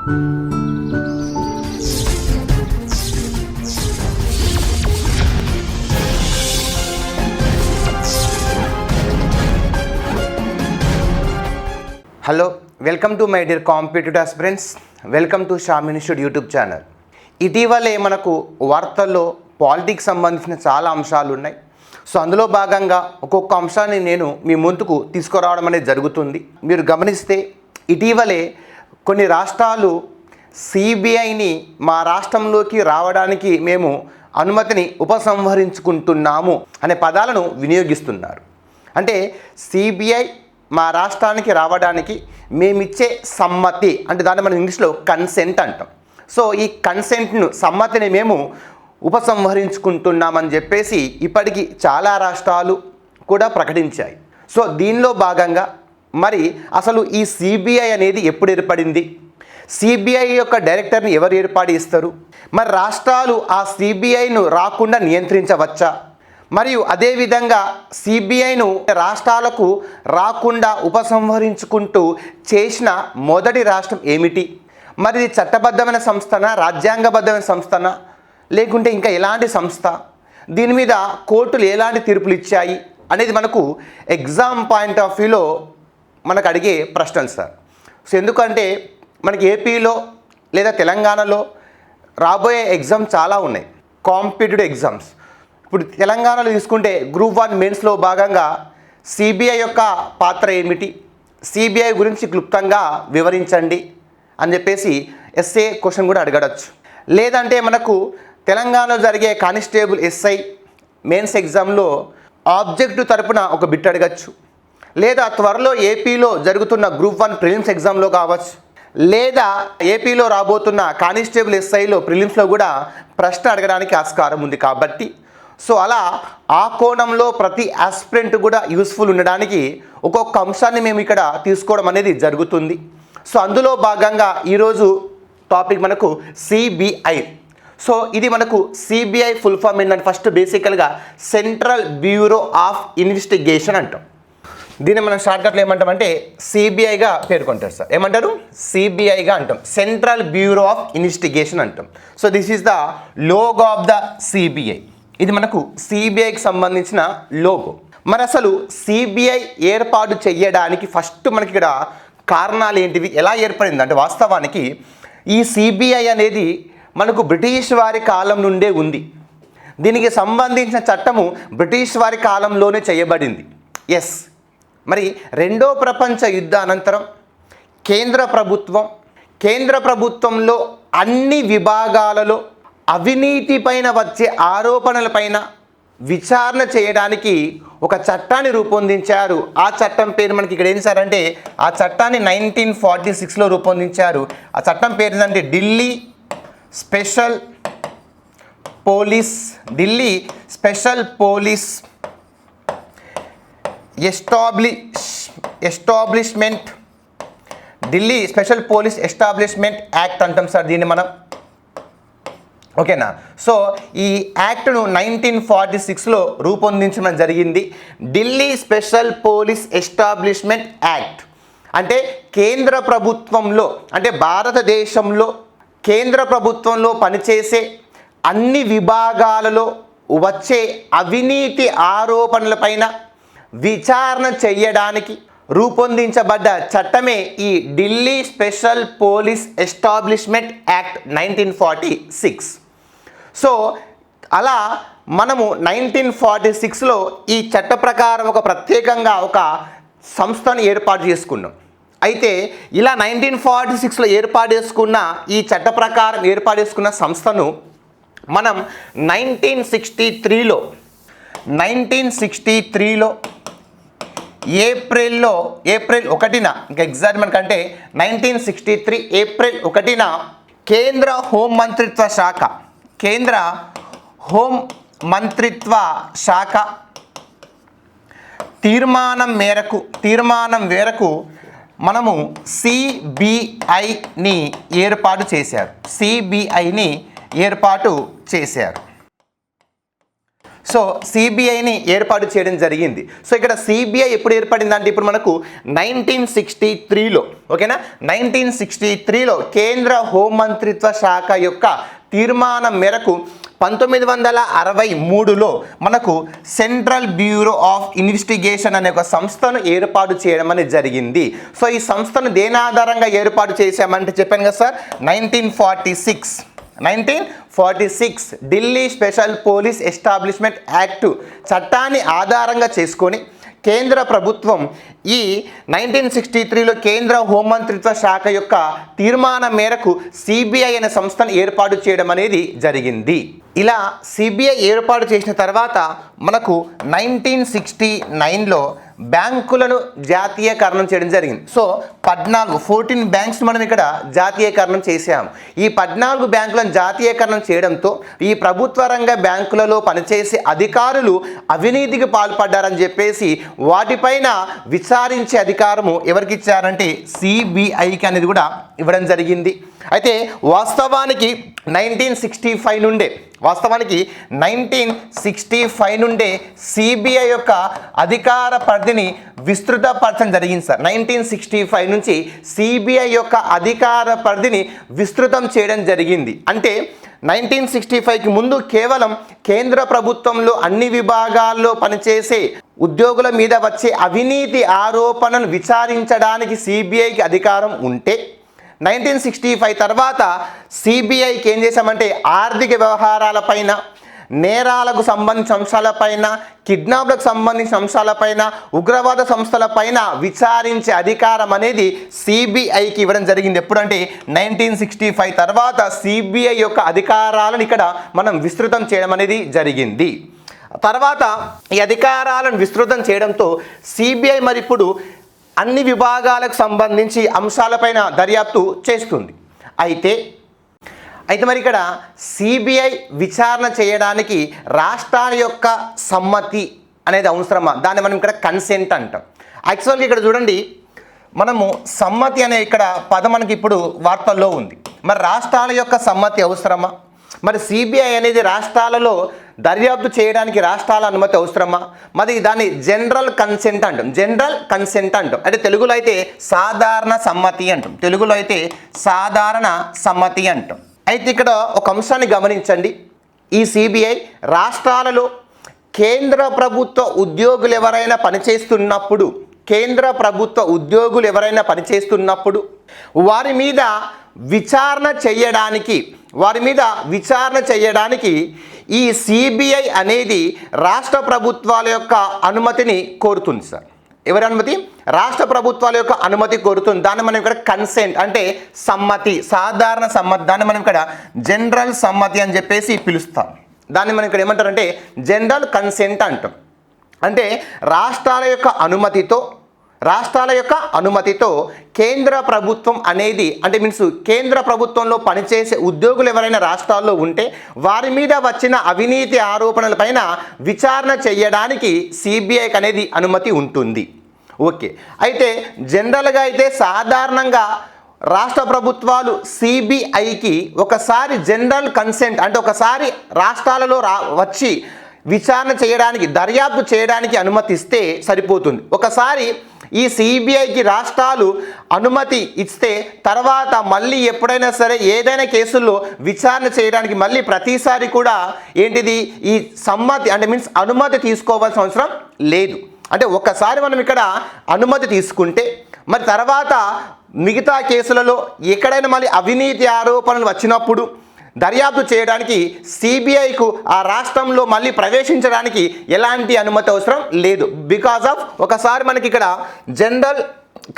Hello welcome to my dear competitive aspirants welcome to షామినిషుడ్ YouTube channel ఇటీవలే మనకు వార్తల్లో politics సంబంధించిన చాలా అంశాలు ఉన్నాయి. సో అందులో భాగంగా ఒక్కొక్క అంశాన్ని నేను మీ ముందుకు తీసుకురావడం అనేది జరుగుతుంది. మీరు గమనిస్తే ఇటీవలే కొన్ని రాష్ట్రాలు సిబిఐని మా రాష్ట్రంలోకి రావడానికి మేము అనుమతిని ఉపసంహరించుకుంటున్నాము అనే పదాలను వినియోగిస్తున్నారు. అంటే సిబిఐ మా రాష్ట్రానికి రావడానికి మేమిచ్చే సమ్మతి అంటే దాన్ని మనం ఇంగ్లీష్లో కన్సెంట్ అంటాం. సో ఈ కన్సెంట్ను సమ్మతిని మేము ఉపసంహరించుకుంటున్నామని చెప్పేసి ఇప్పటికీ చాలా రాష్ట్రాలు కూడా ప్రకటించాయి. సో దీనిలో భాగంగా మరి అసలు ఈ సిబిఐ అనేది ఎప్పుడు ఏర్పడింది? సిబిఐ యొక్క డైరెక్టర్ని ఎవరు ఏర్పాటు ఇస్తారు మరి రాష్ట్రాలు ఆ సిబిఐను రాకుండా నియంత్రించవచ్చా? మరియు అదేవిధంగా సిబిఐను రాష్ట్రాలకు రాకుండా ఉపసంహరించుకుంటూ చేసిన మొదటి రాష్ట్రం ఏమిటి? మరి ఇది చట్టబద్ధమైన సంస్థనా రాజ్యాంగబద్ధమైన సంస్థనా? లేకుంటే ఇంకా ఎలాంటి సంస్థ? దీని మీద కోర్టులు ఎలాంటి తీర్పులు ఇచ్చాయి? అనేది మనకు ఎగ్జామ్ పాయింట్ ఆఫ్ వ్యూలో మనకు అడిగే ప్రశ్నలు సార్. సో ఎందుకంటే మనకి ఏపీలో లేదా తెలంగాణలో రాబోయే ఎగ్జామ్ చాలా ఉన్నాయి. Competitive exams. ఇప్పుడు తెలంగాణలో తీసుకుంటే గ్రూప్ వన్ మెయిన్స్లో భాగంగా సిబిఐ యొక్క పాత్ర ఏమిటి? సిబిఐ గురించి క్లుప్తంగా వివరించండి అని చెప్పేసి ఎస్ఏ క్వశ్చన్ కూడా అడగడచ్చు. లేదంటే మనకు తెలంగాణలో జరిగే కానిస్టేబుల్ ఎస్ఐ మెయిన్స్ ఎగ్జామ్లో ఆబ్జెక్టివ్ తరపున ఒక బిట్ అడగచ్చు. లేదా త్వరలో ఏపీలో జరుగుతున్న గ్రూప్ వన్ ప్రిలిమ్స్ ఎగ్జామ్లో కావచ్చు లేదా ఏపీలో రాబోతున్న కానిస్టేబుల్ ఎస్ఐలో ప్రిలిమ్స్లో కూడా ప్రశ్న అడగడానికి ఆస్కారం ఉంది కాబట్టి. సో అలా ఆ కోణంలో ప్రతి ఆస్పిరెంట్ కూడా యూస్ఫుల్ ఉండడానికి ఒక్కొక్క అంశాన్ని మేము ఇక్కడ తీసుకోవడం అనేది జరుగుతుంది. సో అందులో భాగంగా ఈరోజు టాపిక్ మనకు సిబిఐ. సో ఇది మనకు సిబిఐ ఫుల్ ఫామ్ ఏంటంటే ఫస్ట్ బేసికల్గా సెంట్రల్ బ్యూరో ఆఫ్ ఇన్వెస్టిగేషన్ అంటాం. దీన్ని మనం షార్ట్కట్లో ఏమంటామంటే సిబిఐగా పేర్కొంటారు సార్. ఏమంటారు? సిబిఐగా అంటాం. సెంట్రల్ బ్యూరో ఆఫ్ ఇన్వెస్టిగేషన్ అంటాం. So this is the logo of the CBI ఇది మనకు సిబిఐకి సంబంధించిన లోగో మరి అసలు సిబిఐ ఏర్పాటు చేయడానికి ఫస్ట్ మనకి ఇక్కడ కారణాలు ఏంటివి? ఎలా ఏర్పడింది? అంటే వాస్తవానికి ఈ సిబిఐ అనేది మనకు బ్రిటిష్ వారి కాలం నుండే ఉంది. దీనికి సంబంధించిన చట్టము బ్రిటిష్ వారి కాలంలోనే చేయబడింది ఎస్ మరి రెండో ప్రపంచ యుద్ధ అనంతరం కేంద్ర ప్రభుత్వం కేంద్ర ప్రభుత్వంలో అన్ని విభాగాలలో అవినీతి పైన వచ్చే ఆరోపణలపైన విచారణ చేయడానికి ఒక చట్టాన్ని రూపొందించారు. ఆ చట్టం పేరు మనకి ఇక్కడ ఏంటి సార్ అంటే ఆ చట్టాన్ని నైన్టీన్ ఫార్టీ సిక్స్లో రూపొందించారు. ఆ చట్టం పేరు ఏంటంటే Delhi special police Delhi special police establish establishment. Delhi special police establishment act అంటాం సార్ దీన్ని మనం. ఓకేనా? సో ఈ యాక్ట్ను నైన్టీన్ ఫార్టీ సిక్స్లో రూపొందించడం జరిగింది. Delhi special police establishment act. అంటే కేంద్ర ప్రభుత్వంలో అంటే భారతదేశంలో కేంద్ర ప్రభుత్వంలో పనిచేసే అన్ని విభాగాలలో వచ్చే అవినీతి ఆరోపణలపైన విచారణ చేయడానికి రూపొందించబడ్డ చట్టమే ఈ Delhi special police establishment act nineteen forty six. So అలా మనము నైన్టీన్ ఫార్టీ సిక్స్లో ఈ చట్ట ప్రకారం ఒక ప్రత్యేకంగా ఒక సంస్థను ఏర్పాటు చేసుకున్నాం. అయితే ఇలా నైన్టీన్ ఫార్టీ సిక్స్లో ఏర్పాటు చేసుకున్న ఈ చట్ట ప్రకారం ఏర్పాటు చేసుకున్న సంస్థను మనం నైన్టీన్ సిక్స్టీ త్రీలో నైన్టీన్ సిక్స్టీ త్రీలో ఏప్రిల్లో ఏప్రిల్ ఒకటిన ఇంకా ఎగ్జాక్ట్ మనకంటే నైన్టీన్ సిక్స్టీ త్రీ ఏప్రిల్ ఒకటిన కేంద్ర హోం మంత్రిత్వ శాఖ కేంద్ర హోం మంత్రిత్వ శాఖ తీర్మానం మేరకు తీర్మానం మేరకు మనము సిబిఐని ఏర్పాటు చేశారు. సిబిఐని ఏర్పాటు చేశారు. సో సిబిఐని ఏర్పాటు చేయడం జరిగింది. సో ఇక్కడ సిబిఐ ఎప్పుడు ఏర్పడింది అంటే ఇప్పుడు మనకు నైన్టీన్ సిక్స్టీ త్రీలో ఓకేనా? నైన్టీన్ సిక్స్టీ త్రీలో కేంద్ర హోంమంత్రిత్వ శాఖ యొక్క తీర్మానం మేరకు పంతొమ్మిది వందల అరవై మూడులో మనకు సెంట్రల్ బ్యూరో ఆఫ్ ఇన్వెస్టిగేషన్ అనే ఒక సంస్థను ఏర్పాటు చేయడం అనేది జరిగింది. సో ఈ సంస్థను దేని ఆధారంగా ఏర్పాటు చేశామంటే చెప్పాను కదా sir? Nineteen forty six nineteen forty six Delhi special police establishment act చట్టాన్ని ఆధారంగా చేసుకొని కేంద్ర ప్రభుత్వం ఈ నైన్టీన్ సిక్స్టీ త్రీలో కేంద్ర హోంమంత్రిత్వ శాఖ యొక్క తీర్మానం మేరకు సిబిఐ అనే సంస్థను ఏర్పాటు చేయడం అనేది జరిగింది. ఇలా సిబిఐ ఏర్పాటు చేసిన తర్వాత మనకు నైన్టీన్ సిక్స్టీ నైన్లో బ్యాంకులను జాతీయకరణం చేయడం జరిగింది. సో పద్నాలుగు ఫోర్టీన్ బ్యాంక్స్ మనం ఇక్కడ జాతీయకరణం చేసాము ఈ పద్నాలుగు బ్యాంకులను జాతీయకరణం చేయడంతో ఈ ప్రభుత్వ రంగ బ్యాంకులలో పనిచేసే అధికారులు అవినీతికి పాల్పడ్డారని చెప్పేసి వాటిపైన విచారించే అధికారము ఎవరికి ఇచ్చారంటే సిబిఐకి అనేది కూడా ఇవ్వడం జరిగింది. అయితే వాస్తవానికి నైన్టీన్ సిక్స్టీ ఫైవ్ నుండే వాస్తవానికి నైన్టీన్ సిక్స్టీ ఫైవ్ నుండే సిబిఐ యొక్క అధికార పరిధిని విస్తృతపరచడం జరిగింది సార్. నైన్టీన్ సిక్స్టీ ఫైవ్ నుంచి సిబిఐ యొక్క అధికార పరిధిని విస్తృతం చేయడం జరిగింది. అంటే నైన్టీన్ సిక్స్టీ ఫైవ్కి ముందు కేవలం కేంద్ర ప్రభుత్వంలో అన్ని విభాగాల్లో పనిచేసే ఉద్యోగుల మీద వచ్చే అవినీతి ఆరోపణను విచారించడానికి సిబిఐకి అధికారం ఉంటే నైన్టీన్ సిక్స్టీ ఫైవ్ తర్వాత సిబిఐకి ఏం చేశామంటే ఆర్థిక వ్యవహారాలపైన నేరాలకు సంబంధించిన అంశాలపైన కిడ్నాప్లకు సంబంధించిన అంశాలపైన ఉగ్రవాద సంస్థలపైన విచారించే అధికారం అనేది సిబిఐకి ఇవ్వడం జరిగింది. ఎప్పుడంటే నైన్టీన్ సిక్స్టీ ఫైవ్ తర్వాత సిబిఐ యొక్క అధికారాలను ఇక్కడ మనం విస్తృతం చేయడం అనేది జరిగింది. తర్వాత ఈ అధికారాలను విస్తృతం చేయడంతో సిబిఐ మరి ఇప్పుడు అన్ని విభాగాలకు సంబంధించి అంశాలపైన దర్యాప్తు చేస్తుంది. అయితే అయితే మరి ఇక్కడ సిబిఐ విచారణ చేయడానికి రాష్ట్రాల యొక్క సమ్మతి అనేది అవసరమా? దాన్ని మనం ఇక్కడ కన్సెంట్ అంటాం. యాక్చువల్గా ఇక్కడ చూడండి మనము సమ్మతి అనే ఇక్కడ పదం మనకి ఇప్పుడు వార్తల్లో ఉంది. మరి రాష్ట్రాల యొక్క సమ్మతి అవసరమా? మరి సిబిఐ అనేది రాష్ట్రాలలో దర్యాప్తు చేయడానికి రాష్ట్రాల అనుమతి అవసరమా? మరి దాన్ని జనరల్ కన్సెంట్ అంటాం. జనరల్ కన్సెంట్ అంటాం. అంటే తెలుగులో అయితే సాధారణ సమ్మతి అంటాం. తెలుగులో అయితే సాధారణ సమ్మతి అంటాం. అయితే ఇక్కడ ఒక అంశాన్ని గమనించండి. ఈ సిబిఐ రాష్ట్రాలలో కేంద్ర ప్రభుత్వ ఉద్యోగులు ఎవరైనా పనిచేస్తున్నప్పుడు కేంద్ర ప్రభుత్వ ఉద్యోగులు ఎవరైనా పనిచేస్తున్నప్పుడు వారి మీద విచారణ చేయడానికి వారి మీద విచారణ చేయడానికి ఈ సిబిఐ అనేది రాష్ట్ర ప్రభుత్వాల యొక్క అనుమతిని కోరుతుంది సార్. ఎవరి అనుమతి? రాష్ట్ర ప్రభుత్వాల యొక్క అనుమతి కోరుతుంది. దాన్ని మనం ఇక్కడ కన్సెంట్ అంటే సమ్మతి సాధారణ సమ్మతి. దాన్ని మనం ఇక్కడ జనరల్ సమ్మతి అని చెప్పేసి పిలుస్తాం. దాన్ని మనం ఇక్కడ ఏమంటారంటే జనరల్ కన్సెంట్ అంటాం. అంటే రాష్ట్రాల యొక్క అనుమతితో రాష్ట్రాల యొక్క అనుమతితో కేంద్ర ప్రభుత్వం అనేది అంటే మీన్స్ కేంద్ర ప్రభుత్వంలో పనిచేసే ఉద్యోగులు ఎవరైనా రాష్ట్రాల్లో ఉంటే వారి మీద వచ్చిన అవినీతి ఆరోపణలపైన విచారణ చేయడానికి సిబిఐకి అనేది అనుమతి ఉంటుంది. ఓకే. అయితే జనరల్గా అయితే సాధారణంగా రాష్ట్ర ప్రభుత్వాలు సిబిఐకి ఒకసారి జనరల్ కన్సెంట్ అంటే ఒకసారి రాష్ట్రాలలో రా వచ్చి విచారణ చేయడానికి దర్యాప్తు చేయడానికి అనుమతిస్తే సరిపోతుంది. ఒకసారి ఈ సిబిఐకి రాష్ట్రాలు అనుమతి ఇస్తే తర్వాత మళ్ళీ ఎప్పుడైనా సరే ఏదైనా కేసుల్లో విచారణ చేయడానికి మళ్ళీ ప్రతిసారి కూడా ఏంటిది ఈ సమ్మతి అంటే మీన్స్ అనుమతి తీసుకోవాల్సిన అవసరం లేదు. అంటే ఒక్కసారి మనం ఇక్కడ అనుమతి తీసుకుంటే మరి తర్వాత మిగతా కేసులలో ఎక్కడైనా మళ్ళీ అవినీతి ఆరోపణలు వచ్చినప్పుడు దర్యాప్తు చేయడానికి సిబిఐకు ఆ రాష్ట్రంలో మళ్ళీ ప్రవేశించడానికి ఎలాంటి అనుమతి అవసరం లేదు. బికాజ్ ఆఫ్ ఒకసారి మనకి ఇక్కడ జనరల్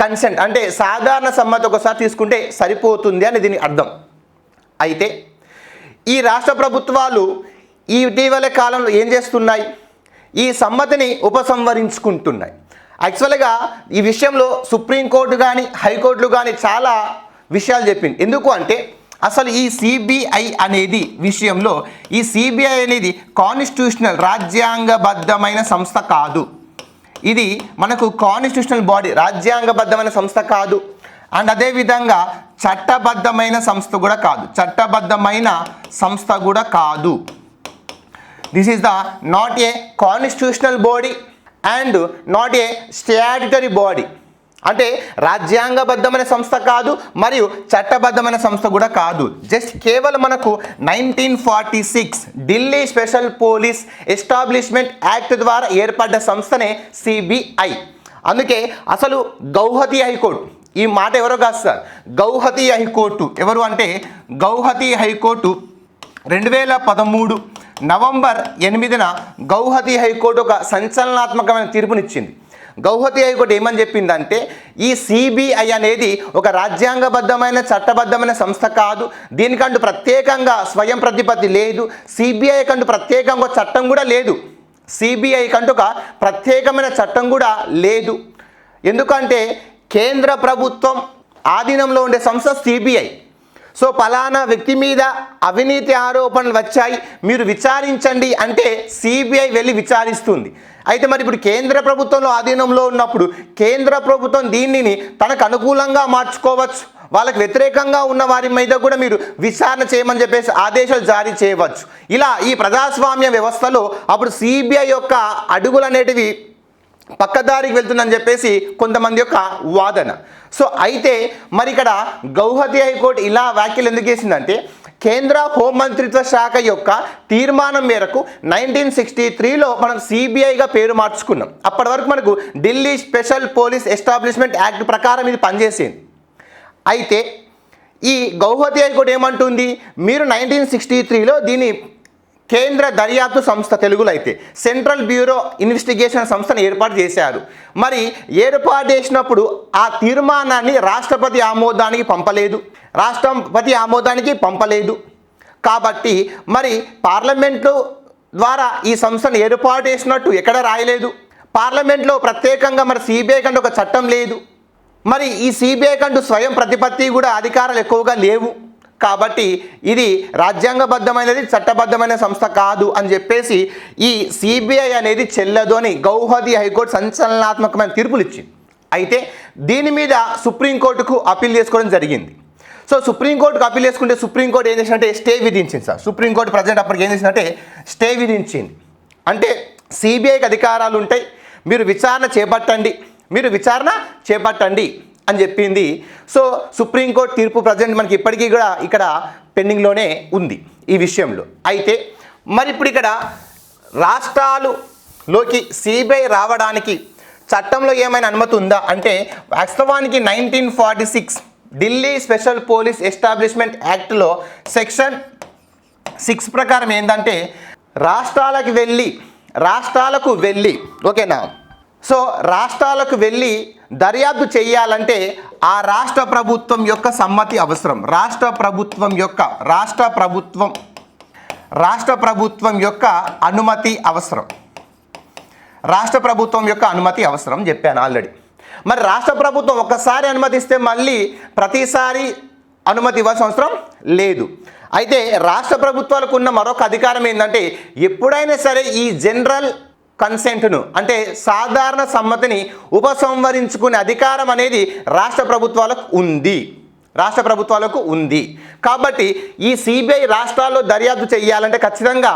కన్సెంట్ అంటే సాధారణ సమ్మతి ఒకసారి తీసుకుంటే సరిపోతుంది అని దీని అర్థం. అయితే ఈ రాష్ట్ర ప్రభుత్వాలు ఈ ఇటీవల కాలంలో ఏం చేస్తున్నాయి? ఈ సమ్మతిని ఉపసంహరించుకుంటున్నాయి. యాక్చువల్గా ఈ విషయంలో సుప్రీంకోర్టు కానీ హైకోర్టులు కానీ చాలా విషయాలు చెప్పింది. ఎందుకు అంటే అసలు ఈ సిబిఐ అనేది విషయంలో ఈ సిబిఐ అనేది కాన్స్టిట్యూషనల్ రాజ్యాంగబద్ధమైన సంస్థ కాదు. ఇది మనకు కాన్స్టిట్యూషనల్ బాడీ రాజ్యాంగబద్ధమైన సంస్థ కాదు. అండ్ అదేవిధంగా చట్టబద్ధమైన సంస్థ కూడా కాదు. చట్టబద్ధమైన సంస్థ కూడా కాదు. This is the not a constitutional body and not a statutory body అంటే రాజ్యాంగబద్ధమైన సంస్థ కాదు మరియు చట్టబద్ధమైన సంస్థ కూడా కాదు. జస్ట్ కేవలం మనకు nineteen forty six Delhi special police establishment act ద్వారా ఏర్పడ్డ సంస్థనే సిబిఐ. అందుకే అసలు గౌహతి హైకోర్టు ఈ మాట ఎవరో కాదు సార్ గౌహతి హైకోర్టు. ఎవరు అంటే గౌహతి హైకోర్టు రెండు వేల పదమూడు నవంబర్ ఎనిమిదిన గౌహతి హైకోర్టు ఒక సంచలనాత్మకమైన తీర్పునిచ్చింది. గౌహతి హైకోర్టు ఏమని చెప్పిందంటే ఈ సిబిఐ అనేది ఒక రాజ్యాంగబద్ధమైన చట్టబద్ధమైన సంస్థ కాదు. దీనికంటూ ప్రత్యేకంగా స్వయం ప్రతిపత్తి లేదు. సిబిఐ కంటూ ప్రత్యేకంగా చట్టం కూడా లేదు. సిబిఐ కంటూ ఒక ప్రత్యేకమైన చట్టం కూడా లేదు. ఎందుకంటే కేంద్ర ప్రభుత్వం ఆధీనంలో ఉండే సంస్థ సిబిఐ సో పలానా వ్యక్తి మీద అవినీతి ఆరోపణలు వచ్చాయి. మీరు విచారించండి అంటే సిబిఐ వెళ్ళి విచారిస్తుంది. అయితే మరి ఇప్పుడు కేంద్ర ప్రభుత్వంలో ఆధీనంలో ఉన్నప్పుడు కేంద్ర ప్రభుత్వం దీనిని తనకు అనుకూలంగా మార్చుకోవచ్చు. వాళ్ళకి వ్యతిరేకంగా ఉన్న వారి మీద కూడా మీరు విచారణ చేయమని చెప్పేసి ఆదేశాలు జారీ చేయవచ్చు. ఇలా ఈ ప్రజాస్వామ్య వ్యవస్థలో అప్పుడు సిబిఐ యొక్క అడుగులు అనేటివి పక్కదారికి వెళ్తుందని చెప్పేసి కొంతమంది యొక్క వాదన. సో అయితే మరి ఇక్కడ గౌహతి హైకోర్టు ఇలా వ్యాఖ్యలు ఎందుకు చేసిందంటే కేంద్ర హోంమంత్రిత్వ శాఖ యొక్క తీర్మానం మేరకు నైన్టీన్ సిక్స్టీ త్రీలో మనం సిబిఐగా పేరు మార్చుకున్నాం. అప్పటి వరకు మనకు Delhi special police establishment act ప్రకారం ఇది పనిచేసింది. అయితే ఈ గౌహతి హైకోర్టు ఏమంటుంది? మీరు నైన్టీన్ సిక్స్టీ త్రీలో దీన్ని కేంద్ర దర్యాప్తు సంస్థ తెలుగులో అయితే సెంట్రల్ బ్యూరో ఇన్వెస్టిగేషన్ సంస్థను ఏర్పాటు చేశారు. మరి ఏర్పాటు చేసినప్పుడు ఆ తీర్మానాన్ని రాష్ట్రపతి ఆమోదానికి పంపలేదు. రాష్ట్రపతి ఆమోదానికి పంపలేదు. కాబట్టి మరి పార్లమెంట్లో ద్వారా ఈ సంస్థను ఏర్పాటు చేసినట్టు ఎక్కడ రాయలేదు. పార్లమెంట్లో ప్రత్యేకంగా మరి సిబిఐ కంటే ఒక చట్టం లేదు. మరి ఈ సిబిఐ కంటూ స్వయం ప్రతిపత్తి కూడా అధికారాలు ఎక్కువగా లేవు. కాబట్టి ఇది రాజ్యాంగబద్ధమైనది చట్టబద్ధమైన సంస్థ కాదు అని చెప్పేసి ఈ సిబిఐ అనేది చెల్లదు అని గౌహతి హైకోర్టు సంచలనాత్మకమైన తీర్పులు ఇచ్చింది. అయితే దీని మీద సుప్రీంకోర్టుకు అప్పీల్ చేసుకోవడం జరిగింది. సో సుప్రీంకోర్టుకు అప్పీల్ చేసుకుంటే సుప్రీంకోర్టు ఏం చేసినట్టే స్టే విధించింది సార్. సుప్రీంకోర్టు ప్రజెంట్ అప్పటికి ఏం చేసినట్టే స్టే విధించింది. అంటే సిబిఐకి అధికారాలు ఉంటాయి. మీరు విచారణ చేపట్టండి. మీరు విచారణ చేపట్టండి. అని చెప్పింది. సో సుప్రీంకోర్టు తీర్పు ప్రజెంట్ మనకి ఇప్పటికీ కూడా ఇక్కడ పెండింగ్లోనే ఉంది ఈ విషయంలో. అయితే మరి ఇప్పుడు ఇక్కడ రాష్ట్రాలులోకి సిబిఐ రావడానికి చట్టంలో ఏమైనా అనుమతి ఉందా? అంటే వాస్తవానికి nineteen forty six Delhi special police establishment యాక్ట్లో సెక్షన్ సిక్స్ ప్రకారం ఏంటంటే రాష్ట్రాలకు వెళ్ళి రాష్ట్రాలకు వెళ్ళి ఓకేనా? సో రాష్ట్రాలకు వెళ్ళి దర్యాప్తు చేయాలంటే ఆ రాష్ట్ర ప్రభుత్వం యొక్క సమ్మతి అవసరం. రాష్ట్ర ప్రభుత్వం యొక్క రాష్ట్ర ప్రభుత్వం రాష్ట్ర ప్రభుత్వం యొక్క అనుమతి అవసరం. రాష్ట్ర ప్రభుత్వం యొక్క అనుమతి అవసరం చెప్పాను ఆల్రెడీ. మరి రాష్ట్ర ప్రభుత్వం ఒక్కసారి అనుమతిస్తే మళ్ళీ ప్రతిసారి అనుమతి ఇవ్వాల్సిన అవసరం లేదు. అయితే రాష్ట్ర ప్రభుత్వాలకు ఉన్న మరొక అధికారం ఏంటంటే ఎప్పుడైనా సరే ఈ జనరల్ కన్సెంట్ను అంటే సాధారణ సమ్మతిని ఉపసంహరించుకునే అధికారం అనేది రాష్ట్ర ప్రభుత్వాలకు ఉంది. రాష్ట్ర ప్రభుత్వాలకు ఉంది. కాబట్టి ఈ సిబిఐ రాష్ట్రాల్లో దర్యాప్తు చేయాలంటే ఖచ్చితంగా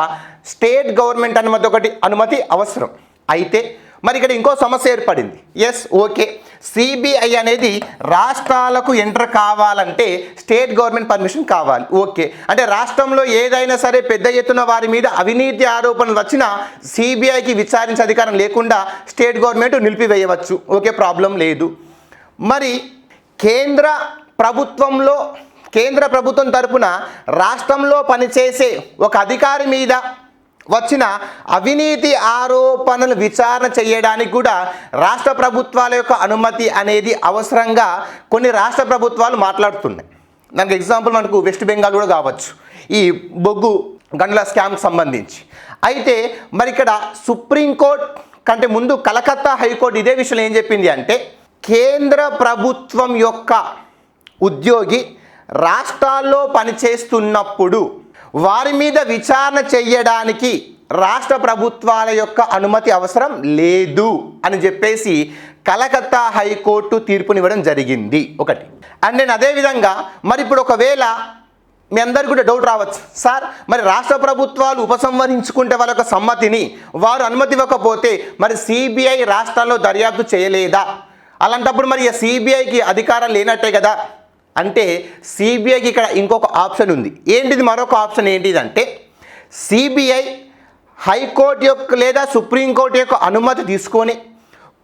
స్టేట్ గవర్నమెంట్ అనుమతి ఒకటి అనుమతి అవసరం. అయితే మరి ఇక్కడ ఇంకో సమస్య ఏర్పడింది. ఎస్ ఓకే సిబిఐ అనేది రాష్ట్రాలకు ఎంటర్ కావాలంటే స్టేట్ గవర్నమెంట్ పర్మిషన్ కావాలి. ఓకే. అంటే రాష్ట్రంలో ఏదైనా సరే పెద్ద ఎత్తున వారి మీద అవినీతి ఆరోపణలు వచ్చినా సిబిఐకి విచారించే అధికారం లేకుండా స్టేట్ గవర్నమెంట్ నిలిపివేయవచ్చు. ఓకే ప్రాబ్లం లేదు. మరి కేంద్ర ప్రభుత్వంలో కేంద్ర ప్రభుత్వం తరపున రాష్ట్రంలో పనిచేసే ఒక అధికారి మీద వచ్చిన అవినీతి ఆరోపణలు విచారణ చేయడానికి కూడా రాష్ట్ర ప్రభుత్వాల యొక్క అనుమతి అనేది అవసరంగా కొన్ని రాష్ట్ర ప్రభుత్వాలు మాట్లాడుతున్నాయి. దానికి ఎగ్జాంపుల్ మనకు వెస్ట్ బెంగాల్ కూడా కావచ్చు. ఈ బొగ్గు గండ్ల స్కామ్కి సంబంధించి. అయితే మరి ఇక్కడ సుప్రీంకోర్టు కంటే ముందు కలకత్తా హైకోర్టు ఇదే విషయంలో ఏం చెప్పింది అంటే కేంద్ర ప్రభుత్వం యొక్క ఉద్యోగి రాష్ట్రాల్లో పనిచేస్తున్నప్పుడు వారి మీద విచారణ చేయడానికి రాష్ట్ర ప్రభుత్వాల యొక్క అనుమతి అవసరం లేదు అని చెప్పేసి కలకత్తా హైకోర్టు తీర్పునివ్వడం జరిగింది ఒకటి. అండ్ నేను అదేవిధంగా మరి ఇప్పుడు ఒకవేళ మీ అందరికీ కూడా డౌట్ రావచ్చు. సార్ మరి రాష్ట్ర ప్రభుత్వాలు ఉపసంహరించుకుంటే వాళ్ళ యొక్క సమ్మతిని వారు అనుమతి ఇవ్వకపోతే మరి సిబిఐ రాష్ట్రాల్లో దర్యాప్తు చేయలేదా? అలాంటప్పుడు మరి సిబిఐకి అధికారం లేనట్టే కదా? అంటే సిబిఐకి ఇక్కడ ఇంకొక ఆప్షన్ ఉంది. ఏంటిది మరొక ఆప్షన్ ఏంటిది అంటే సిబిఐ హైకోర్టు యొక్క లేదా సుప్రీంకోర్టు యొక్క అనుమతి తీసుకొని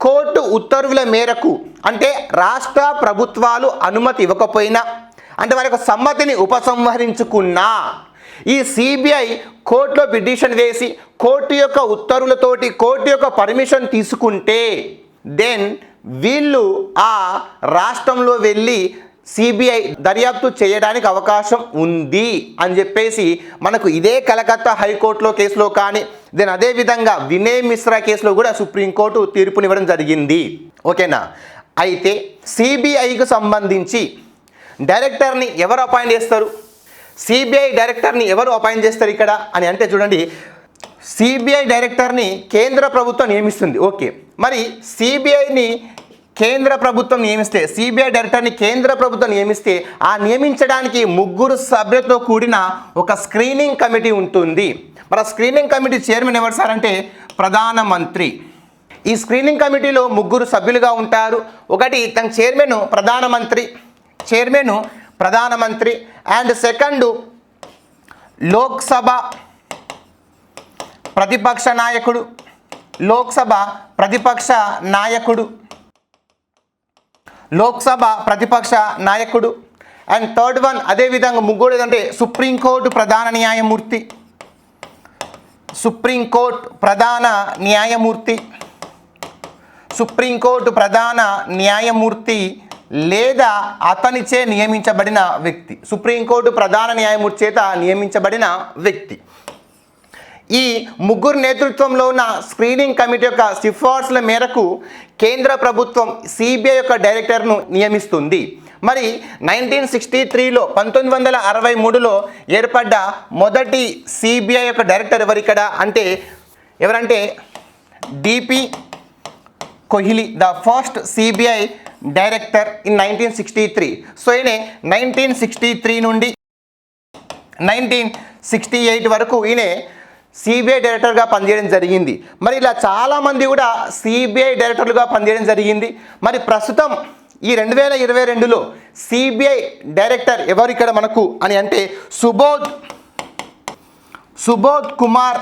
కోర్టు ఉత్తర్వుల మేరకు అంటే రాష్ట్ర ప్రభుత్వాలు అనుమతి ఇవ్వకపోయినా అంటే వారి యొక్క సమ్మతిని ఉపసంహరించుకున్నా ఈ సిబిఐ కోర్టులో పిటిషన్ వేసి కోర్టు యొక్క ఉత్తర్వులతోటి కోర్టు యొక్క పర్మిషన్ తీసుకుంటే దెన్ వీళ్ళు ఆ రాష్ట్రంలో వెళ్ళి సిబిఐ దర్యాప్తు చేయడానికి అవకాశం ఉంది అని చెప్పేసి మనకు ఇదే కలకత్తా హైకోర్టులో కేసులో కానీ దెన్ అదేవిధంగా వినయ్ మిశ్రా కేసులో కూడా సుప్రీంకోర్టు తీర్పునివ్వడం జరిగింది. ఓకేనా? అయితే సిబిఐకి సంబంధించి డైరెక్టర్ని ఎవరు అపాయింట్ చేస్తారు? సిబిఐ డైరెక్టర్ని ఎవరు అపాయింట్ చేస్తారు ఇక్కడ అని అంటే చూడండి సిబిఐ డైరెక్టర్ని కేంద్ర ప్రభుత్వం నియమిస్తుంది. ఓకే. మరి సిబిఐని కేంద్ర ప్రభుత్వం నియమిస్తే సిబిఐ డైరెక్టర్ని కేంద్ర ప్రభుత్వం నియమిస్తే ఆ నియమించడానికి ముగ్గురు సభ్యులతో కూడిన ఒక స్క్రీనింగ్ కమిటీ ఉంటుంది. మరి స్క్రీనింగ్ కమిటీ చైర్మన్ ఎవరు సార్ అంటే ప్రధానమంత్రి. ఈ స్క్రీనింగ్ కమిటీలో ముగ్గురు సభ్యులుగా ఉంటారు. ఒకటి తన చైర్మన్ ప్రధానమంత్రి చైర్మన్ ప్రధానమంత్రి అండ్ సెకండ్ లోక్సభ ప్రతిపక్ష నాయకుడు లోక్సభ ప్రతిపక్ష నాయకుడు. లోక్సభ ప్రతిపక్ష నాయకుడు. అండ్ థర్డ్ వన్ అదేవిధంగా ముగ్గురు ఏదంటే సుప్రీంకోర్టు ప్రధాన న్యాయమూర్తి. సుప్రీంకోర్టు ప్రధాన న్యాయమూర్తి. సుప్రీంకోర్టు ప్రధాన న్యాయమూర్తి లేదా అతనిచే నియమించబడిన వ్యక్తి. సుప్రీంకోర్టు ప్రధాన న్యాయమూర్తి చేత నియమించబడిన వ్యక్తి. ఈ ముగ్గురు నేతృత్వంలో ఉన్న స్క్రీనింగ్ కమిటీ యొక్క సిఫార్సుల మేరకు కేంద్ర ప్రభుత్వం సిబిఐ యొక్క డైరెక్టర్ను నియమిస్తుంది. మరి నైన్టీన్ సిక్స్టీ త్రీలో పంతొమ్మిది వందల అరవై మూడులో ఏర్పడ్డ మొదటి సిబిఐ యొక్క డైరెక్టర్ ఎవరిక్కడ అంటే ఎవరంటే DP Kohli the first CBI director in nineteen sixty three. So ఈయన నైన్టీన్ సిక్స్టీ త్రీ నుండి నైన్టీన్ సిక్స్టీ ఎయిట్ వరకు ఈయనే సిబిఐ డైరెక్టర్గా పనిచేయడం జరిగింది. మరి ఇలా చాలామంది కూడా సిబిఐ డైరెక్టర్లుగా పనిచేయడం జరిగింది. మరి ప్రస్తుతం ఈ రెండు వేల ఇరవై రెండులో సిబిఐ డైరెక్టర్ ఎవరు ఇక్కడ మనకు అని అంటే Subodh Subodh Kumar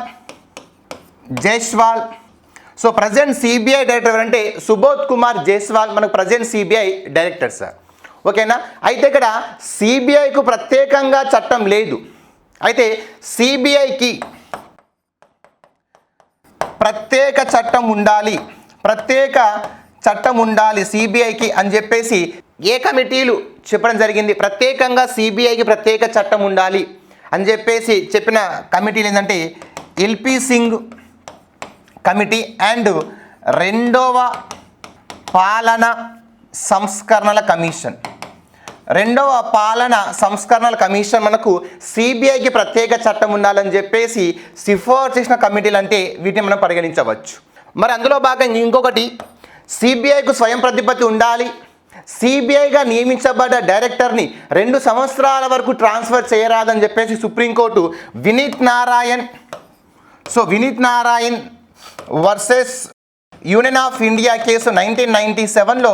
Jaiswal. So present CBI director ఎవరంటే సుబోధ్ కుమార్ జైస్వాల్. మనకు ప్రజెంట్ సిబిఐ డైరెక్టర్ సార్ ఓకేనా? అయితే ఇక్కడ సిబిఐకు ప్రత్యేకంగా చట్టం లేదు. అయితే సిబిఐకి ప్రత్యేక చట్టం ఉండాలి. ప్రత్యేక చట్టం ఉండాలి సిబిఐకి అని చెప్పేసి ఏ కమిటీలు చెప్పడం జరిగింది. ప్రత్యేకంగా సిబిఐకి ప్రత్యేక చట్టం ఉండాలి అని చెప్పేసి చెప్పిన కమిటీలు ఏంటంటే ఎల్పి సింగ్ కమిటీ అండ్ రెండవ పాలన సంస్కరణల కమిషన్. రెండవ పాలన సంస్కరణల కమిషన్ మనకు సిబిఐకి ప్రత్యేక చట్టం ఉండాలని చెప్పేసి సిఫార్సు చేసిన కమిటీలు అంటే వీటిని మనం పరిగణించవచ్చు. మరి అందులో భాగంగా ఇంకొకటి సిబిఐకు స్వయం ప్రతిపత్తి ఉండాలి. సిబిఐగా నియమించబడ్డ డైరెక్టర్ని రెండు సంవత్సరాల వరకు ట్రాన్స్ఫర్ చేయరాదని చెప్పేసి supreme court Vineet Narayan so Vineet Narayan versus union of India case nineteen ninety సెవెన్లో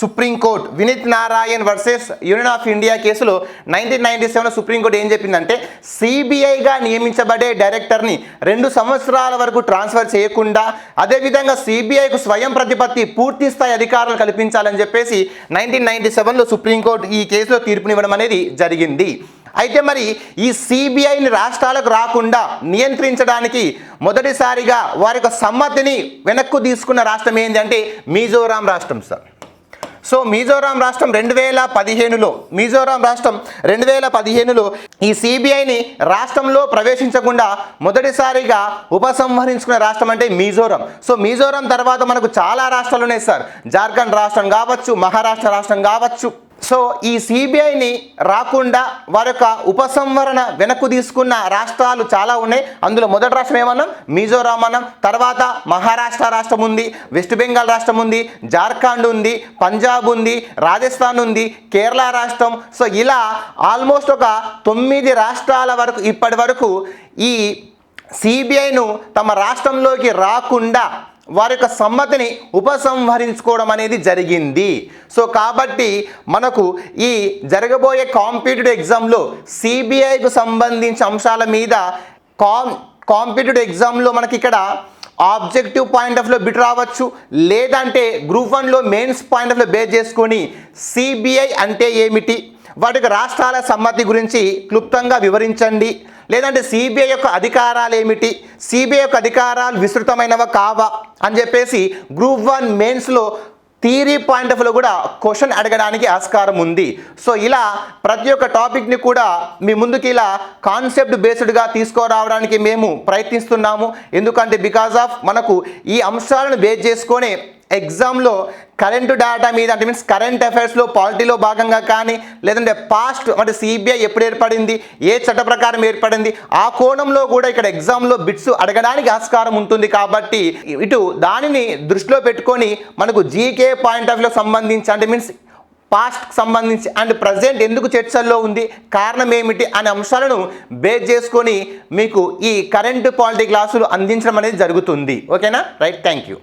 supreme court Vineet Narayan versus union of India కేసులో నైన్టీన్ నైన్టీ సెవెన్లో సుప్రీంకోర్టు ఏం చెప్పిందంటే సిబిఐగా నియమించబడే డైరెక్టర్ని రెండు సంవత్సరాల వరకు ట్రాన్స్ఫర్ చేయకుండా అదేవిధంగా సిబిఐకు స్వయం ప్రతిపత్తి పూర్తి స్థాయి అధికారాలు కల్పించాలని చెప్పేసి నైన్టీన్ నైన్టీ సెవెన్లో సుప్రీంకోర్టు ఈ కేసులో తీర్పునివ్వడం అనేది జరిగింది. అయితే మరి ఈ సిబిఐని రాష్ట్రాలకు రాకుండా నియంత్రించడానికి మొదటిసారిగా వారి యొక్క సమ్మతిని వెనక్కు తీసుకున్న రాష్ట్రం ఏంటంటే మిజోరాం రాష్ట్రం సార్. సో మిజోరాం రాష్ట్రం రెండు వేల పదిహేనులో మిజోరాం రాష్ట్రం రెండు వేల పదిహేనులో ఈ సిబిఐని రాష్ట్రంలో ప్రవేశించకుండా మొదటిసారిగా ఉపసంహరించుకున్న రాష్ట్రం అంటే మిజోరాం. సో మిజోరాం తర్వాత మనకు చాలా రాష్ట్రాలు ఉన్నాయి సార్. జార్ఖండ్ రాష్ట్రం కావచ్చు మహారాష్ట్ర రాష్ట్రం కావచ్చు. సో ఈ సిబిఐని రాకుండా వారి యొక్క ఉపసంహరణ వెనక్కు తీసుకున్న రాష్ట్రాలు చాలా ఉన్నాయి. అందులో మొదటి రాష్ట్రం ఏమన్నాం? మిజోరాం అన్నాం. తర్వాత మహారాష్ట్ర రాష్ట్రం ఉంది వెస్ట్ బెంగాల్ రాష్ట్రం ఉంది జార్ఖండ్ ఉంది పంజాబ్ ఉంది రాజస్థాన్ ఉంది కేరళ రాష్ట్రం. సో ఇలా ఆల్మోస్ట్ ఒక తొమ్మిది రాష్ట్రాల వరకు ఇప్పటి వరకు ఈ సిబిఐను తమ రాష్ట్రంలోకి రాకుండా వారి యొక్క సమ్మతిని ఉపసంహరించుకోవడం అనేది జరిగింది. సో కాబట్టి మనకు ఈ జరగబోయే కాంపిటేటివ్ ఎగ్జామ్లో సిబిఐకు సంబంధించిన అంశాల మీద కాం కాంపిటేటివ్ ఎగ్జామ్లో మనకి ఇక్కడ ఆబ్జెక్టివ్ పాయింట్ ఆఫ్లో బిట్ రావచ్చు లేదంటే గ్రూప్ వన్లో మెయిన్స్ పాయింట్ ఆఫ్లో బేస్ చేసుకొని సిబిఐ అంటే ఏమిటి? వాటికి రాష్ట్రాల సమ్మతి గురించి క్లుప్తంగా వివరించండి. లేదంటే సిబిఐ యొక్క అధికారాలు ఏమిటి? సిబిఐ యొక్క అధికారాలు విస్తృతమైనవా కావా? అని చెప్పేసి గ్రూప్ వన్ మెయిన్స్లో థీరీ పాయింట్ ఆఫ్ వ్యూలో కూడా క్వశ్చన్ అడగడానికి ఆస్కారం ఉంది. సో ఇలా ప్రతి ఒక్క టాపిక్ని కూడా మీ ముందుకి ఇలా కాన్సెప్ట్ బేస్డ్గా తీసుకురావడానికి మేము ప్రయత్నిస్తున్నాము. ఎందుకంటే బికాజ్ ఆఫ్ మనకు ఈ అంశాలను బేస్ చేసుకొని ఎగ్జామ్లో కరెంటు డేటా మీద అంటే మీన్స్ కరెంట్ అఫైర్స్లో పాలిటీలో భాగంగా కానీ లేదంటే పాస్ట్ అంటే సిబిఐ ఎప్పుడు ఏర్పడింది ఏ చట్ట ప్రకారం ఏర్పడింది ఆ కోణంలో కూడా ఇక్కడ ఎగ్జామ్లో బిట్స్ అడగడానికి ఆస్కారం ఉంటుంది కాబట్టి ఇటు దానిని దృష్టిలో పెట్టుకొని మనకు జీకే పాయింట్ ఆఫ్ వ్యూలో సంబంధించి అంటే మీన్స్ పాస్ట్ సంబంధించి అండ్ ప్రజెంట్ ఎందుకు చర్చల్లో ఉంది కారణం ఏమిటి అనే అంశాలను బేస్ చేసుకొని మీకు ఈ కరెంటు పాలిటీ క్లాసులు అందించడం అనేది జరుగుతుంది. ఓకేనా రైట్ థ్యాంక్ యూ